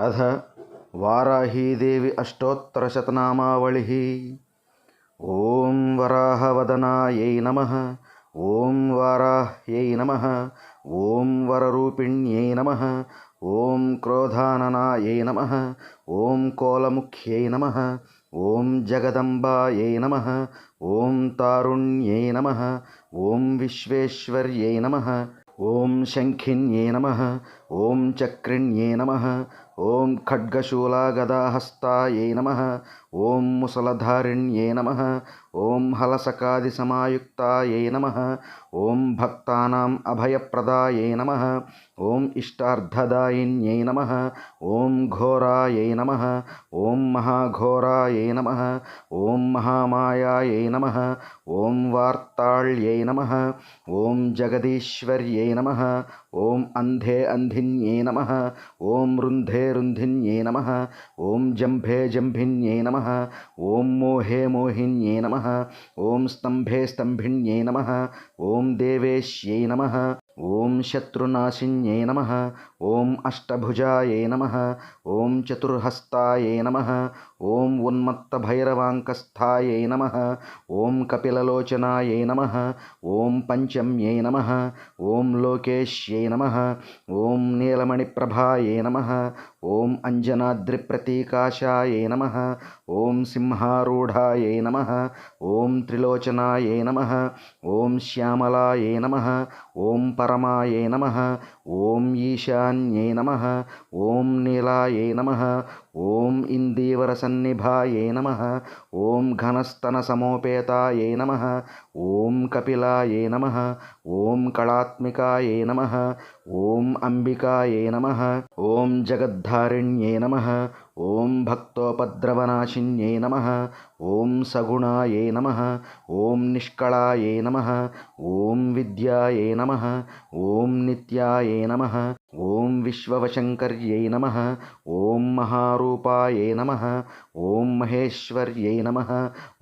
అథ వారాహీదేవి అష్టోత్తరశతనామావళి. ఓం వరాహవదనాయై నమ. ఓం వారాహ్యై నమ. ఓం వరరూపిణ్యై నమ. ఓం క్రోధాననాయై నమ. ఓం కోలముఖ్యై నమ. ఓం జగదంబాయై నమ. ఓం తారుణ్యై నమ. ఓం విశ్వేశ్వర్యై నమ. ఓం శంఖిన్యే నమ. ఓం చక్రిణ్యే నమ. ఓం ఖడ్గశూలాగదాహస్తాయై నమ. ఓం ముసలధారిణ్యే నమ. ఓం హలసకాదిసమాయుక్తాయై నమ. ఓం భక్తానాం అభయప్రదాయై నమ. ఓం ఇష్టార్థదాయిన్యై నమ. ఓం ఘోరాయై నమ. ఓం మహాఘోరాయై నమ. ఓం మహామాయాయై నమ. ఓం వార్తాళ్యై నమ. ఓం జగదీశ్వర్యై నమ. ఓం అంధే అంధిన్యే నమ ఓం రుంధే రుంధిన్యే నమ ఓం జంభే జంభిన్యే నమ ఓం మోహే మోహిన్యే నమ ఓం స్తంభే స్తంభిన్యే నమ ఓం దేవేశ్యై నమ. ఓం శత్రునాశిన్యే నమ ఓం అష్టభుజాయే నమ ఓం చతుర్హస్తాయే నమ ఓం ఉన్మత్తభైరవాంకస్థాయే నమ ఓం కపిలలోచనాయే నమ ఓం పంచమ్యే నమ ఓం లోకేశ్యే నమ ఓం నీలమణిప్రభాయే నమ ఓం అంజనాద్రిప్రతీకాశాయే నమ ఓం సింహారూఢాయే నమ ఓం త్రిలోచనాయే నమ ఓం శ్యామలాయే నమ ఓం పర పరమాయ నమ ఓం ఈశాన్యై నమ ఓం నీలాయ నమ ఓం ఇందీవర సన్నిభాయే నమ ఓం ఘనస్తన సమోపేతాయే నమ ఓం కపిలాయే నమ ఓం కళాత్మికాయే నమ ఓం అంబికాయే నమ ఓం జగద్ధారిణ్యే నమ ఓం భక్తోపద్రవనాశిన్యే నమ ఓం సగుణాయే నమ ఓం నిష్కళాయే నమ ఓం విద్యాయే నమ ఓం నిత్యాయే నమ ఓం విశ్వవశంకర్యై నమ ఓం మహారూపాయై నమ ఓం మహేశ్వర్యై నమ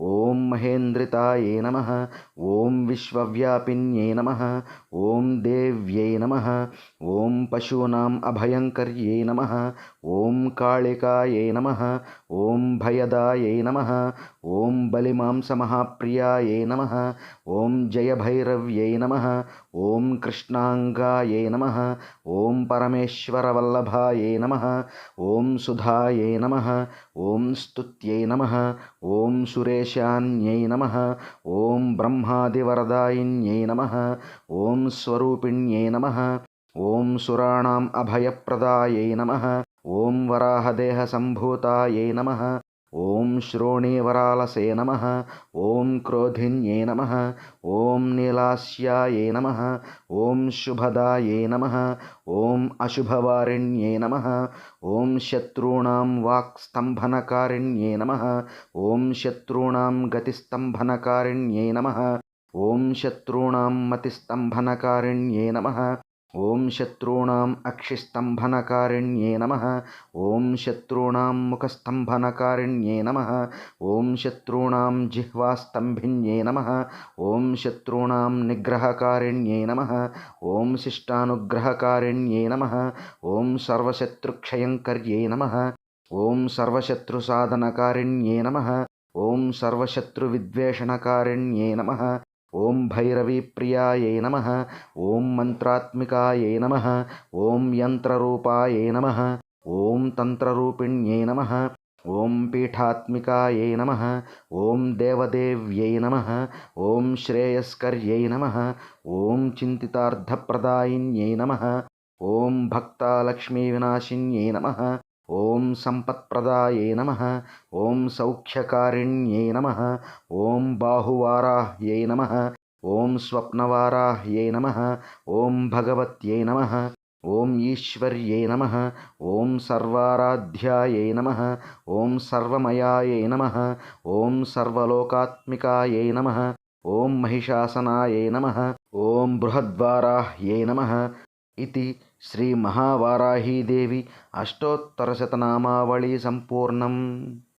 ఓం మహేంద్రితాయై నమ ఓం విశ్వవ్యాపిన్యై నమ ఓం దేవ్యై నమ ఓం పశూనాం అభయంకర్యై నమ ఓం కాళికాయై నమ ఓం భయదాయై నమ ఓం బలిమాంసమహాప్రియాయై నమ ఓం జయభైరవ్యై నమ ఓం కృష్ణాంగాయై నమ ఓం ఓం పరమేశ్వర వల్లభాయే నమ ఓం సుధాయే నమ ఓం స్తుత్యై నమ ఓం సురేశాన్యై నమ ఓం బ్రహ్మాదివరదాయిన్యై నమ ఓం స్వరూపిణ్యై నమ ఓం సురాణాం అభయప్రదాయై నమ ఓం వరాహదేహ నమ ॐ श्रोणीवरालसे नमः ॐ क्रोधिन्यै नमः ॐ नीलास्यायै नमः ॐ शुभदायै नमः ॐ अशुभवारिण्यै नमः ॐ शत्रूणां वाक्स्तम्भनकारिण्यै नमः ॐ शत्रूणां गतिस्तम्भनकारिण्यै नमः ॐ शत्रूणां मतिस्तम्भनकारिण्यै नमः ఓం శత్రూణాం అక్షిస్తంభనకారిణ్యే నమ. ఓం శత్రూణాం ముఖస్తంభనకారిణ్యే నమ. ఓం శత్రూణాం జిహ్వాస్తంభిన్యే నమ. ఓం శత్రూణాం నిగ్రహకారిణ్యే నమ. ఓం శిష్టానుగ్రహకారిణ్యే నమ. ఓం సర్వశత్రుక్షయంకర్యే నమ. ఓం సర్వశత్రుసాధనకారిణ్యే నమ. ఓం సర్వశత్రువిద్వేషణకారిణ్యే నమ. ఓం భైరవి ప్రియాయై నమ ఓం మంత్రాత్మికాయై నమ ఓం యంత్రరూపాయై నమ ఓం తంత్రరూపిణ్యై నమ ఓం పీఠాత్మికాయై నమ ఓం దేవదేవ్యై నమ ఓం శ్రేయస్కర్యై నమ ఓం చింతితార్థప్రదాయిన్యై నమ ఓం భక్తాలక్ష్మీ నమ ఓం సంపత్ప్రదాయే నమ ఓం సౌఖ్యకారిణ్యే నమ ఓం బాహువారాహ్యై నమ ఓం స్వప్నవారాహ్యై నమ ఓం భగవత్యై నమ ఓం ఈశ్వర్యై నమ ఓం సర్వారాధ్యాయై నమ ఓం సర్వమయాయై నమ ఓం సర్వలోకాత్మికాయై నమ ఓం మహిషాసనాయై నమ ఓం బృహద్వారాహ్యై నమ इति श्रीमहावाराहीदेवी अष्टोत्तरशतनामावळी सम्पूर्णम्